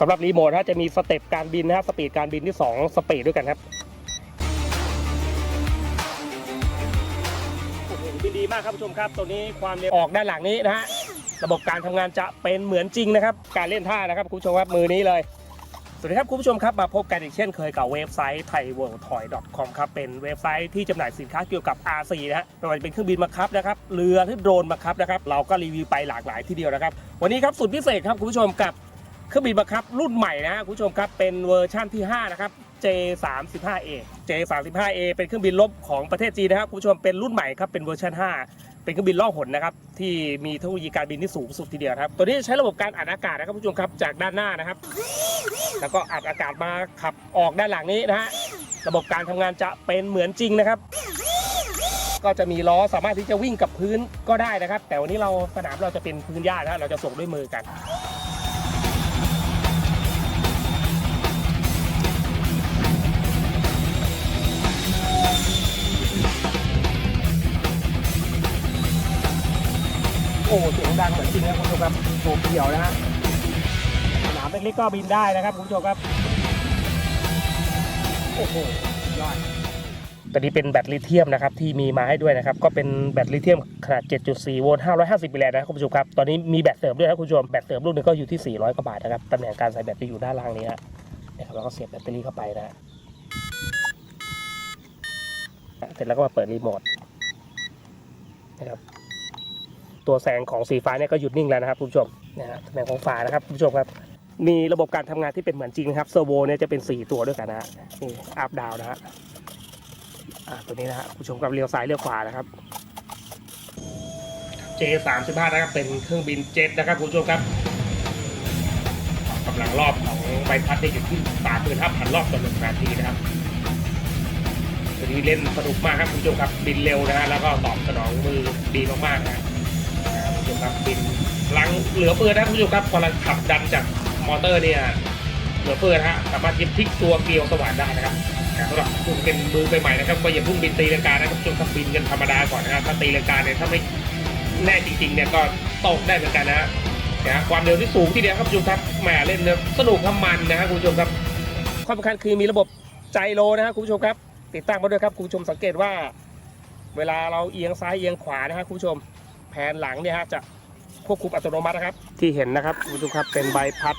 สำหรับรีโมทฮะจะมีสเต็ปการบินนะฮะสปีดการบินที่ 2 สปีดด้วยกันครับโอ้โหบินดีมากครับผู้ชมครับ ตัวนี้ความเร็วออกด้านหลังนี้นะฮะระบบการทำงานจะเป็นเหมือนจริงนะครับ การเล่นท่านะครับคุณผู้ชมครับมือนี้เลยสวัสดีครับคุณผู้ชมครับมาพบกันอีกเช่นเคยกับเว็บไซต์ thaiworldtoy.com ครับเป็นเว็บไซต์ที่จำหน่ายสินค้าเกี่ยวกับ RC นะฮะไม่ว่าจะเป็นเครื่องบินบังคับนะครับเรือหรือโดรนบังคับนะครับเราก็รีวิวไปหลากหลายที่เดียวนะครับ วันนี้ครับสุดพิเศษครับคุณผู้ชมกับ เครื่องบินบังคับรุ่นใหม่นะฮะคุณผู้ชมครับ เป็นเวอร์ชั่นที่ 5 นะครับ J35A J35A เป็นเครื่องบินรบของประเทศจีนนะครับคุณผู้ชมเป็นรุ่นใหม่ครับเป็นเวอร์ชัน5 เป็นเครื่องบินล่องหนนะครับที่มีเทคโนโลยีการบินที่สูงสุดทีเดียวครับตัวนี้ใช้ระบบการอัดอากาศนะครับคุณผู้ชมครับจากด้านหน้านะครับ แล้วก็อัดอากาศมาขับออกด้านหลังนี้นะฮะระบบการทำงานจะเป็นเหมือนจริงนะครับ ก็จะมีล้อสามารถที่จะวิ่งกับพื้นก็ได้นะครับ แต่วันนี้เราสนามเราจะเป็นพื้นหญ้านะฮะเราจะส่งด้วยมือกัน โอ้เสียงดังเหมือนจริงนะคุณผู้ชมครับโอ้เกี่ยวนะฮะสนามเล็กๆก็บินได้นะครับคุณผู้ชมครับโอ้โหยอดตัวนี้เป็นแบตลิเธียมนะครับที่มีมาให้ด้วยนะครับ ก็เป็นแบตลิเธียมขนาด 7.4 โวลต์ 550 มิลลิแอมป์นะครับคุณผู้ชมครับ ตอนนี้มีแบตเสริมด้วยนะคุณผู้ชม แบตเสริมลูกหนึงก็อยู่ที่ 400 กว่าบาทนะครับ ตำแหน่งการใส่แบตจะอยู่ด้านล่างนี้ฮะนะครับแล้วก็เสียบแบตเตอรี่เข้าไปนะฮะเสร็จแล้วก็มาเปิดรีโมทนะครับ ตัวแสงของสีฟ้าเนี่ยก็หยุดนิ่งแล้วนะครับคุณผู้ชมนะฮะตำแหน่งของฝานะครับคุณผู้ชมครับมีระบบการทำงานที่เป็นเหมือนจริงนะครับเซอร์โวเนี่ยจะเป็น 4 ตัวด้วยกันนะฮะนี่อัพดาวนะฮะอ่าตัวนี้นะฮะคุณผู้ชมกับเลี้ยวซ้ายเลี้ยวขวานะครับ J35 นะครับเป็นเครื่องบินเจ็ตนะครับคุณผู้ชมครับกำลังรอบของใบพัดเนี่ยอยู่ที่35,000รอบต่อหนึ่งนาทีนะครับตัวนี้เล่นสนุกมากครับคุณผู้ชมครับบินเร็วนะฮะแล้วก็ตอบสนองมือดีมากๆนะ มครับบินลังเหลือเฟือนะคุณผู้ชมครับพอเราขับดันจากมอเตอร์เนี่ยเหลือเฟือนะฮะสามารถยิบพลิกตัวเกลียวสว่านได้นะครับแต่สำหรับคุณเป็นมือใหม่ๆนะครับก็อย่าพิ่งบินตีลังกานะครับคุณผู้ชมขับบินกันธรรมดาก่อนนะครับถ้าตีลังกาเนี่ยถ้าไม่แน่จริงๆเนี่ยก็ตกได้เหมือนกันนะฮะนะฮะความเร็วที่สูงทีเดียวครับคุณผู้ชมครับแหมเล่นเนี่ยสนุกครับมันนะฮะคุณผู้ชมครับความสำคัญคือมีระบบไจโรนะครับคุณผู้ชมครับ ติดตั้งมาด้วยครับคุณผู้ชมสังเกตว่า เวลาเราเอียงซ้ายเอียงขวานะครับคุณผู้ชม ผนหลังเนี่ยฮะจะควบคุมอัตโนมัตินะครับ ที่เห็นนะครับคุณผู้ชมครับเป็นใบพัด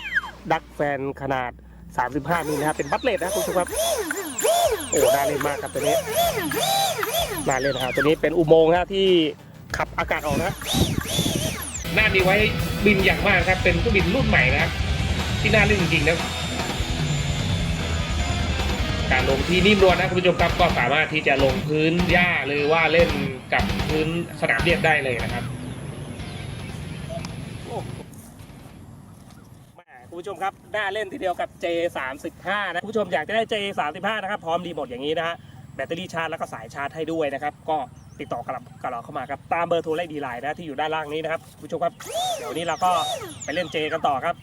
ดักแฟนขนาด 35มิลนะครับเป็นบัตเลตนะคุณผู้ชมครับโอ้น่าเล่นมากครับตัวนี้น่าเล่นนะครับตัวนี้เป็นอุโมงค์นะที่ขับอากาศออกนะน่าดีไว้บินอย่างมากครับเป็นเครื่องบินรุ่นใหม่นะครับที่น่าเล่นจริงๆนะ การลงที่นิ่มนวลนะคุณผู้ชมครับก็สามารถที่จะลงพื้นหญ้าหรือว่าเล่นกับพื้นสนามเรียบได้เลยนะครับคุณผู้ชมครับน่าเล่นทีเดียวกับ J35 นะคุณผู้ชมอยากจะได้ J35 นะครับพร้อมรีโมทอย่างนี้นะฮะแบตเตอรี่ชาร์จแล้วก็สายชาร์จให้ด้วยนะครับ ก็ติดต่อกับกับเราเข้ามาครับตามเบอร์โทรเลขดีไลน์นะที่อยู่ด้านล่างนี้นะครับคุณผู้ชมครับเดี๋ยววนนี้เราก็ไปเล่นเจกันต่อครับ